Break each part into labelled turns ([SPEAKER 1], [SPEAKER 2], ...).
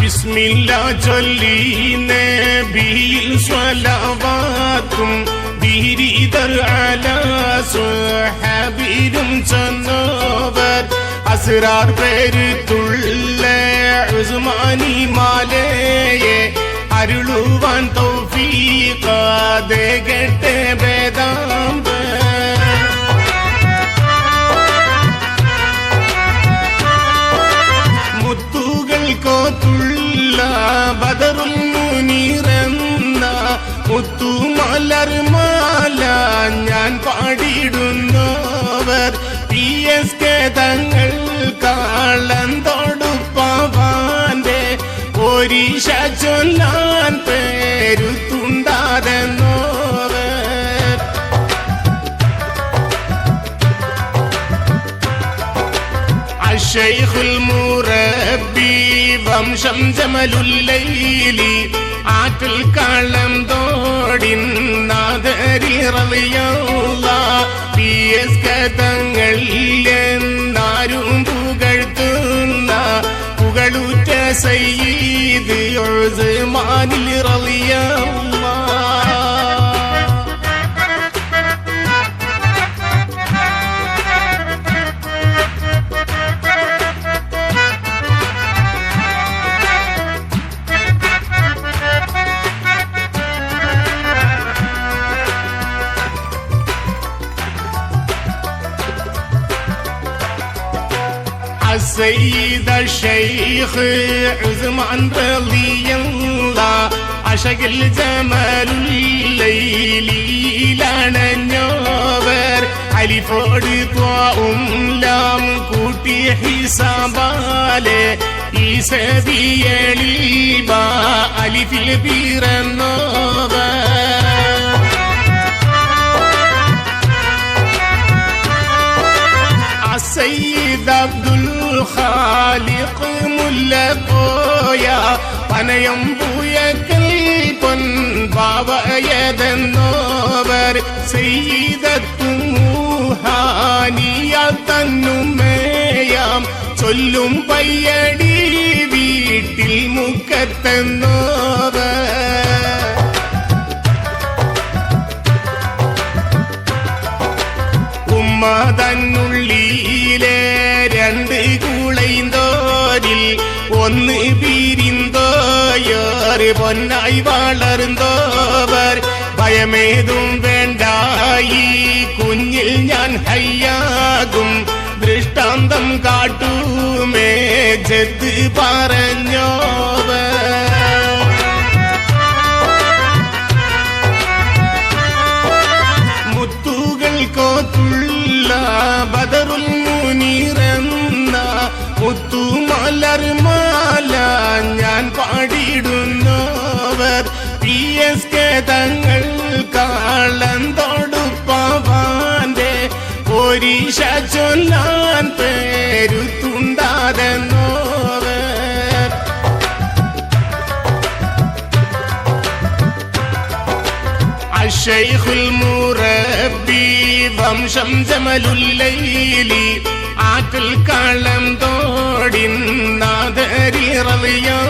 [SPEAKER 1] ബിസ്മില്ല ചൊല്ലി നബിയിൽ സ്വലവാത്തും ബിരിദർ അല സുഹബിരും ചെന്നവർ. അസ്രാർ പേരുത്തുള്ള ഉസ്മാനി മാലയെ അരുളുവാൻ തൗഫീഖാതെ കെട്ട് വേദാമ്പ മുത്തുകൾ കുരിശ ചൊല്ലാൻ പേരുത്തുണ്ടാതെന്നോവ്. അഷൈഖുൽ മുറബി വംശം ജമലുല്ലൈലി ആറ്റിൽ കാളം തോടി നാദരിറവിയുള്ള പി എസ് കഥങ്ങളിൽ എന്നാരും പുകഴ്ത്തുന്ന പുകളുറ്റ സയ്യിദ് ഉസ്മാനിൽ റളിയല്ല السيد الشيخ عثمان رضي الله അശകിൽ ജമലുല്ലയിലണഞ്ഞോവർ അലിഫോട് ത്വാവും ലാം കൂട്ടി ഹിസാബാലെ ഈ സബിയളിൽ ബാ അലിഫിൽ പിറന്നോവർ الخالق മുല്ലക്കോയ പനയം പൂയക്കൽ പൊൻപാവയതെന്നോവർ ചെയ്തത്തുഹാനിയ തന്നുമേയാം ചൊല്ലും പയ്യടി വീട്ടിൽ മുക്കത്തെന്നോവർ ഉമ്മ തന്നുള്ളിയിലെ രണ്ട് കൂളൈന്തോരിൽ ഒന്ന് പിരിന്തോയോർ പൊന്നായി വളർന്നോവർ. ഭയമേതും വേണ്ടായി കുഞ്ഞിൽ ഞാൻ ഹയ്യാകും. ദൃഷ്ടാന്തം കാട്ടൂമേ ജത്ത് പറഞ്ഞോവർ. ഖുർആൻ പാടിയിടുന്നവർ പി എസ് കെ തങ്ങൾ കാളം തൊടുപ്പവാന്റെ ഒരീഷ ചൊല്ലാൻ പേരുത്തുണ്ടാതെന്നോവർ. അഷൈഖുൽ മുറബി വംശം ജമലുല്ലൈലി ആക്കൽ കാളം തോടി നാദരി റവിയോ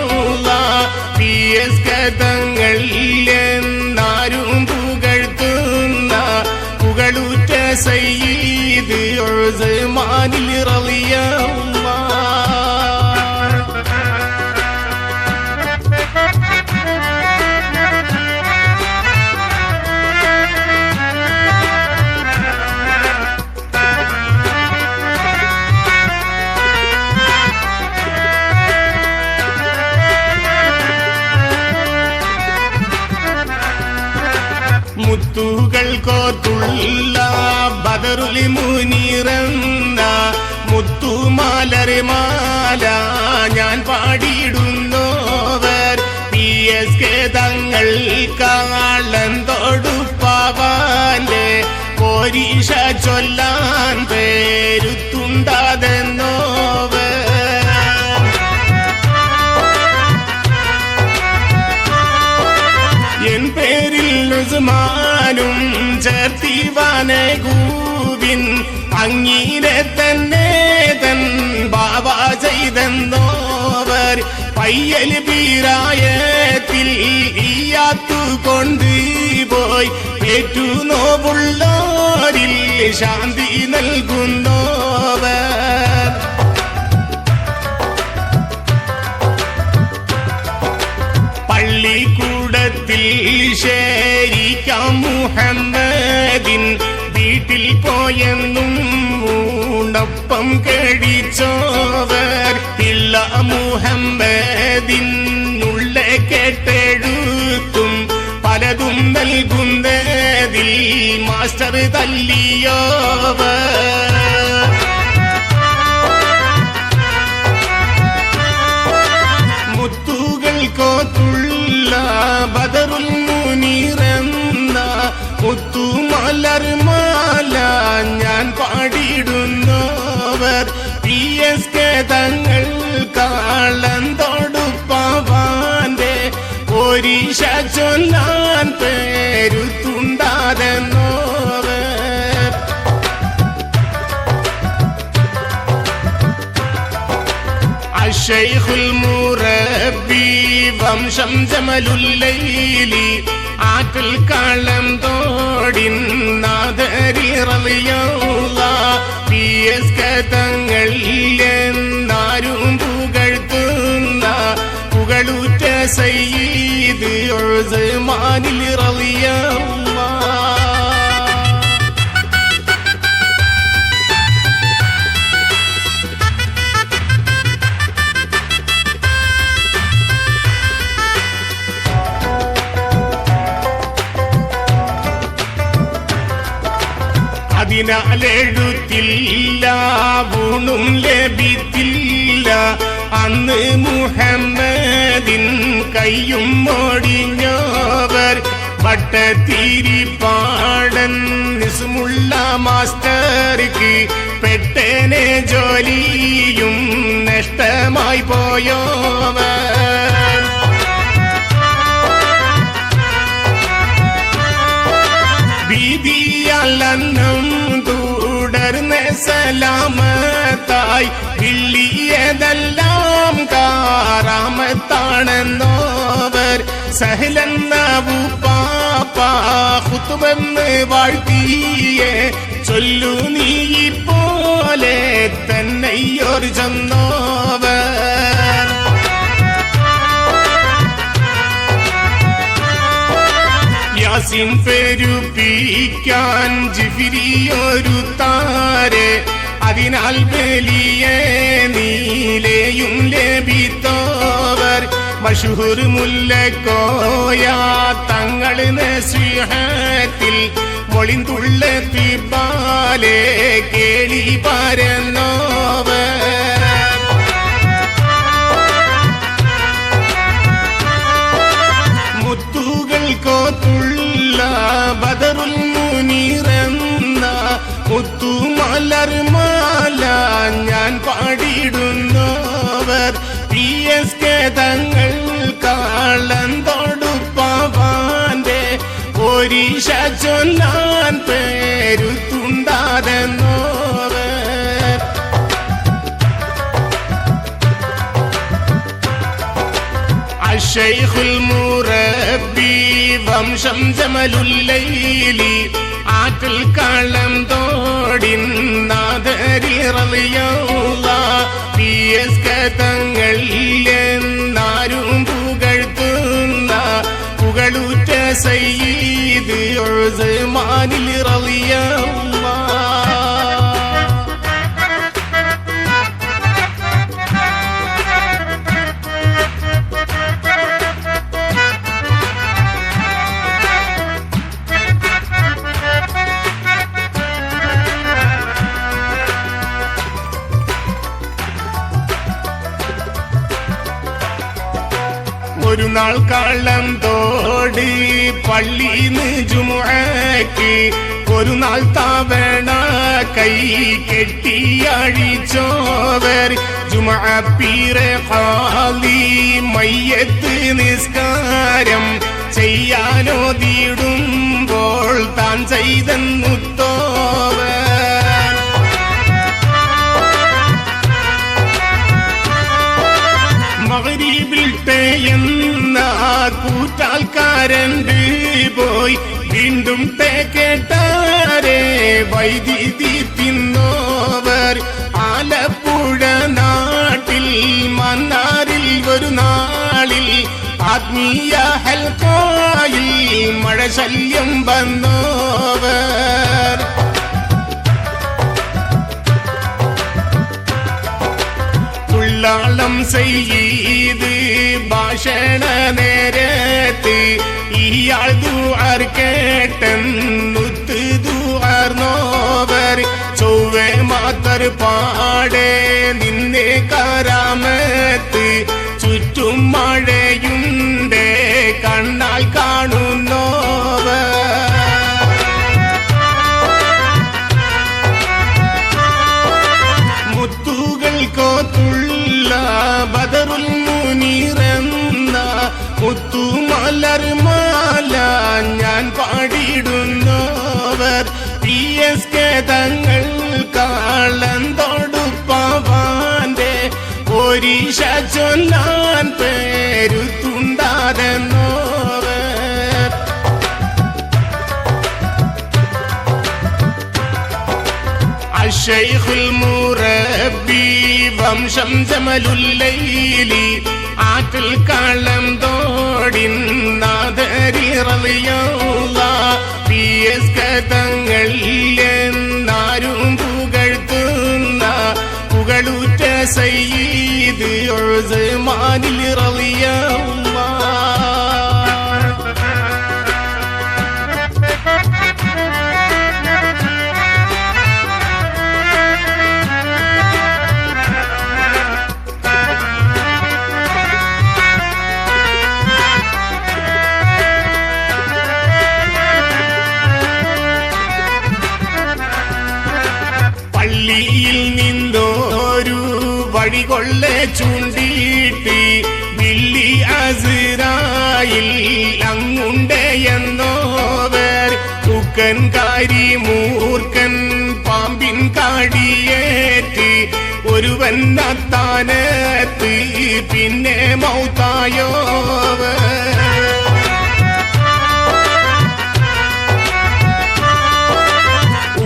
[SPEAKER 1] എന്നാരും പുകഴ്ത്തുന്ന പുകളുറ്റ സയ്യിദ് ഉസ്മാനിൽ റളിയല്ല മുത്തുകൾ കോർത്തുള്ള ബദറുലി മുനിറന്ന മുത്തുമാലറി മാല ഞാൻ പാടിയിടുന്നോവർ. പി എസ് കെ തങ്ങൾ കാളൻ തൊടുപ്പാവാന്റെ പോരീഷ ചൊല്ലാൻ പേരുത്തുണ്ടാതെന്നോവർ. എൻ പേരിൽ ഉസ്മാനും ചേർത്തിവാനെ ഗൂവിൻ അങ്ങീനെ തന്നെ തൻ ബാബ ചെയ്തെന്നോവർ പയ്യൽ പീരായത്തിൽ ഈയാത്തു കൊണ്ടുപോയി ഏറ്റു നോവുള്ളോരിൽ ശാന്തി നൽകുന്നോവർ. പള്ളിക്കൂടത്തിൽ ശരിക്കാം മുഹമ്മദിൻ. വീട്ടിൽ പോയെന്നും മൂണ്ടപ്പം കഴിച്ചോവർ പിള്ള മുഹമ്മദിൻ ഉള്ള കേട്ടെഴുത്തും പലതും നൽകുന്നതിൽ മാസ്റ്റർ തല്ലിയോവർ. മാലർമാല ഞാൻ പാടിയിടുന്നവർ. പി എസ് കെ തങ്ങൾ കാളം തൊടുപ്പവാന്റെ ഒരീശ ചൊല്ലാൻ പേരുത്തുണ്ടാതെന്നോവർ. അഷൈഹുൽ മുറബി വംശം ജമലുല്ലൈലി. ആറ്റിൽ കാളം തോടിൻ നാദരിറളിയുള്ള പി എസ് കഥങ്ങളിൽ എന്നാരും പുകഴ്ത്തുന്ന പുകളുറ്റ സയ്യിദ് ഉസ്മാനിൽ റളിയല്ലാഹ് ഗുണും ലഭിത്തില്ല അന്ന് മുഹമ്മദിൻ കയ്യും ഒടിഞ്ഞവർ വട്ടത്തിരിപ്പാടൻ നിസ്മുള്ള മാസ്റ്റർക്ക് പെട്ടനെ ജോലിയും നഷ്ടമായി പോയോവർ. സലാമത്തായി വിള്ളിയതെല്ലാം കാറാമത്താണെന്നോവർ സഹലെന്നവു പാപ്പാഹുത്തുമെന്ന് വാഴ്ത്തിയേ ചൊല്ലു നീ പോലെ തന്നെയൊരു ചെന്നോവർ യാസിൻ പെരുപ്പിക്കാൻ ജിഫിരിയൊരു താരെ. അതിനാൽ വലിയ നീലയും ലഭിത്തോവർ. മഷൂർ മുല്ലക്കോയ തങ്ങൾ നസിഹത്തിൽ മൊളിന്തുള്ള തിബാലെ കേളി പരന്നോവർ. മലർമാല ഞാൻ പാടിയിടുന്നവർ പി എസ് കെ തങ്ങൾ കാളൻ തൊടുപ്പവാന്റെ ഒരീശ ചൊല്ലാൻ പേരുത്തുണ്ടാതെന്നോവർ. അഷൈഖുൽ മുറബി വംശം ജമലുല്ലൈലി ആറ്റൽ കളം തോടിൻ നാദരിറളിയുള്ള പി എസ് പുകഴ്ത്തുന്ന പുകളുറ്റ സയ്യിദ് ഉസ്മാനിൽ റളിയല്ലാഹ് കള്ളം തോടി പള്ളിന്ന് ജുമുഅക്ക് ഒരു നാൾ തവണ കൈ കെട്ടി അഴിച്ചോവർ ജുമഅപ്പീറെ ഖാലി മയ്യത്ത് നിസ്കാരം ചെയ്യാനോ തീടുമ്പോൾ താൻ ചെയ്തെന്നുത്തോവൻ മകരിബിൽട്ടെ എന്ന കൂറ്റാൽക്കാരണ്ട് പോയി. വീണ്ടും തേ കേട്ടാരെ വൈദ്യുതി തിന്നോവർ. ആലപ്പുഴ നാട്ടിൽ മന്നാറിൽ ഒരു നാളിൽ ആത്മീയ ഹെൽക്കോയിൽ മഴ ശല്യം വന്നോവർ. ഉള്ളാളം ചെയ്ത് ഭാഷണ നേരത്ത് ഇയാൾ ദുആർ കേട്ടെന്നുത്ത് നോവർ. ചൊവ്വേ മാത്തർ പാടെ നിന്നെ കരാമത്ത്. ചുറ്റും മഴയുണ്ട് കണ്ണാൽ കാണുന്നോവർ ഈശ ചൊല്ലാൻ പേരുത്തുണ്ടാരെന്നോവ് അഷൈഖുൽ മുറബി വംശം ജമലുല്ലൈലി ആറ്റിൽ കാളം തോടിൻ നാദരിറിയുള്ള പി എസ് കഥങ്ങളിൽ എന്നാരും പുകഴ്ത്തുന്ന പുകളുറ്റ സയ്യിദ് ഉസ്മാനിൽ റളിയല്ല പള്ളിയിൽ വഴികൊള്ളെ ചൂണ്ടിയിട്ട് വില്ലി അസിറായിൽ അങ്ങുണ്ട് എന്നോവർ. കുക്കൻ കാരി മൂർക്കൻ പാമ്പിൻ കാടിയേറ്റ് ഒരുവൻ നത്താനത്ത് പിന്നെ മൗത്തായോവർ.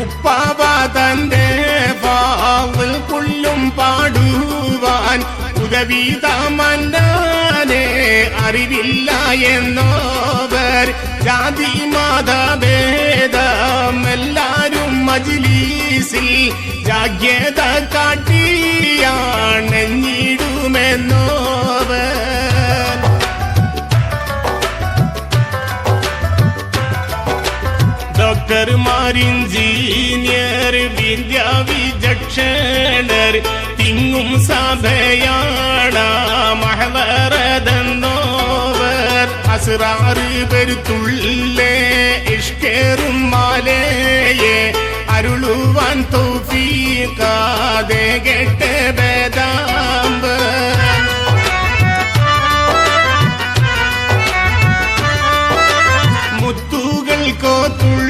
[SPEAKER 1] ഉപ്പാവ തന്റെ വാവിൽ പുല്ലും പാടുവാൻ ഉദവീതമന്നാനെ അറിവില്ല എന്നോവർ. ജാതി മതഭേദം എല്ലാരും മജിലീസിൽ ജാഗ്യത കാട്ടിയാണെഞ്ഞിടുമെന്നോവർ ഡോക്ടർമാർ എഞ്ചിനീയർ വിദ്യാവിചക്ഷണർ തിങ്ങും സഭയാണ മഹവറതെന്നോവർ അസുറാറ് പെരുത്തുള്ളേ ഇഷ്കേറും മാലയെ. അരുളുവാൻ തോഫീക്കാതെ കെട്ട് വേദാമ്പർ മുത്തുകൾ കോത്തുള്ള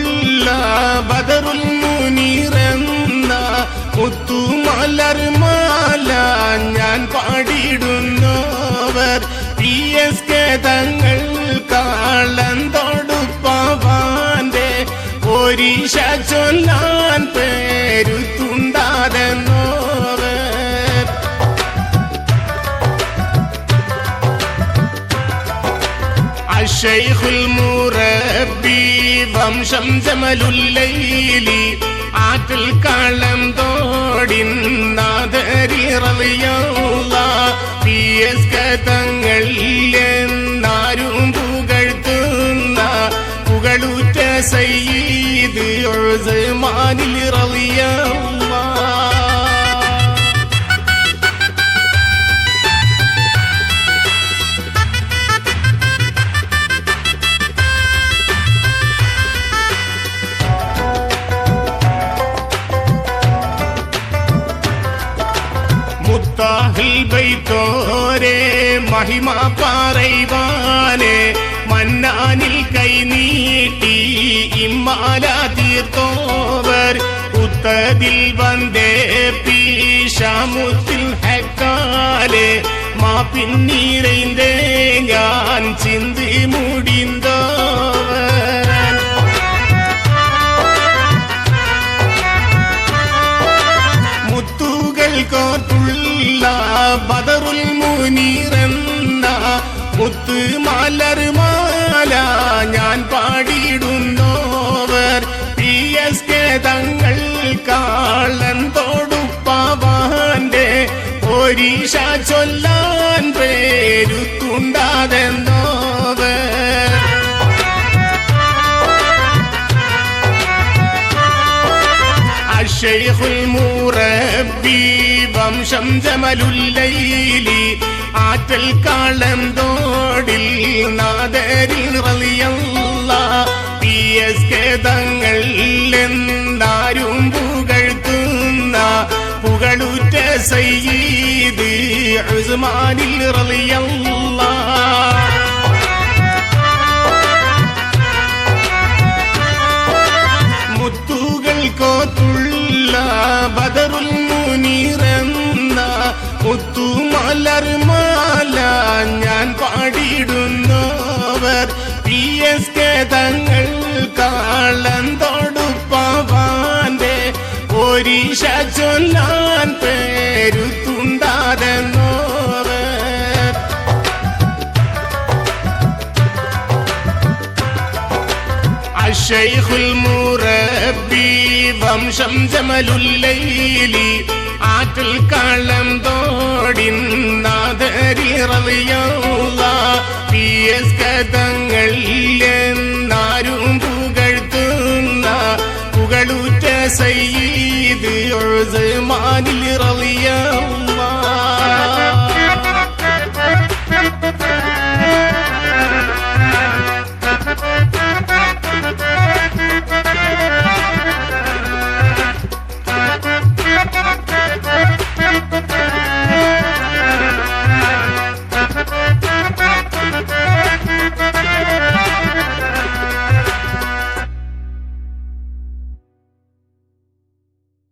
[SPEAKER 1] കരുത്തുണ്ടാതെ നോവ്. അഷൈഹുൽ മുറബി വംശം ജമലുല്ലൈലി ആറ്റിൽ കാളം തോടിൻ നാദരിയറിയുള്ള പി എസ് കഥങ്ങളിലെ പുകളുറ്റ عزمان മുത്താഹിൽ ബൈത്തോരെ മഹിമ മന്ന മന്നാനിൽ കൈനീട്ടി ഇമ്മാല തീർത്തോവർ. ഉത്തതിൽ വന്നേ പീഷമുത്തിൽ ഹക്കാലെ. മാപ്പിന്നീരൈന്തേ ഞാൻ ചിന്തി മുടിന്തോ കോർത്തുള്ള ബദറുൽ മുനീറെന്ന മുത്തു മലർ മാല ഞാൻ പാടി കാലൻ ഒരീഷ ചൊല്ലാൻ പേരുത്തുണ്ടാതെന്നോവ് അഷൈഹുൽ മൂറബി വംശം ജമലുല്ലൈലി ആറ്റൽ കാളം തോ സയ്യിദ് ഉസ്മാനിൽ റളിയല്ലാഹ് മുത്തുകൾ കോത്തുള്ള ബദറുൽ മുനീറെന്ന മുത്തുമലർമാല ഞാൻ പാടിയിടുന്നവർ. പി എസ് കെ തങ്ങൾ കാളം തൊടുപ്പാവാന്റെ ഒരീശ ചൊല്ലാൻ പേരുത്തുണ്ടാതെന്നോവ്. അഷൈഹുൽ മുറബി വംശം ജമലുല്ലൈലി ആറ്റിൽ കള്ളം തോടിൻ നാദരി റവിയുള്ള പി എസ് കഥങ്ങളിലെന്ന് പുകളുറ്റ സയ്യിദ് ഉസ്മാനിൽ റളിയല്ല